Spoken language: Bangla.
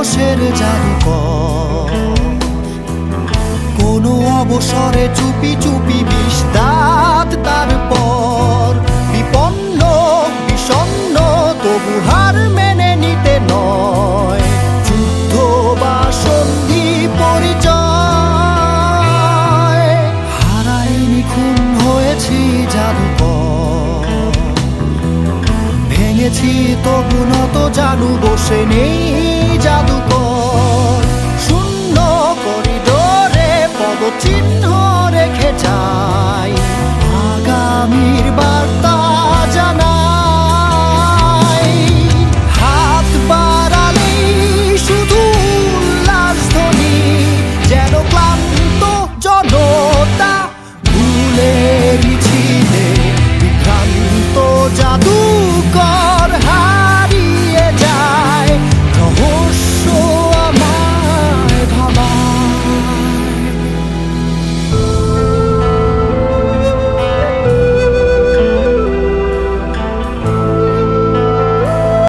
সাহসের জাদুকর কোনো অবসরে চুপি চুপি বিষ তারপর বিপন্ন, বিষণ্ণ, তবু হার মেনে নিতে নয়। যুদ্ধ বা সন্ধি পরিচয়। হারাইনি খুন হয়েছি জাদুকর ভেঙেছি তবু নত জানু বসে নেই। জাদুকর। শূন্য করিডোরে পদচিহ্ন রেখে আগামীর বার্তা হাত শুধু যেন ক্লান্ত জাদু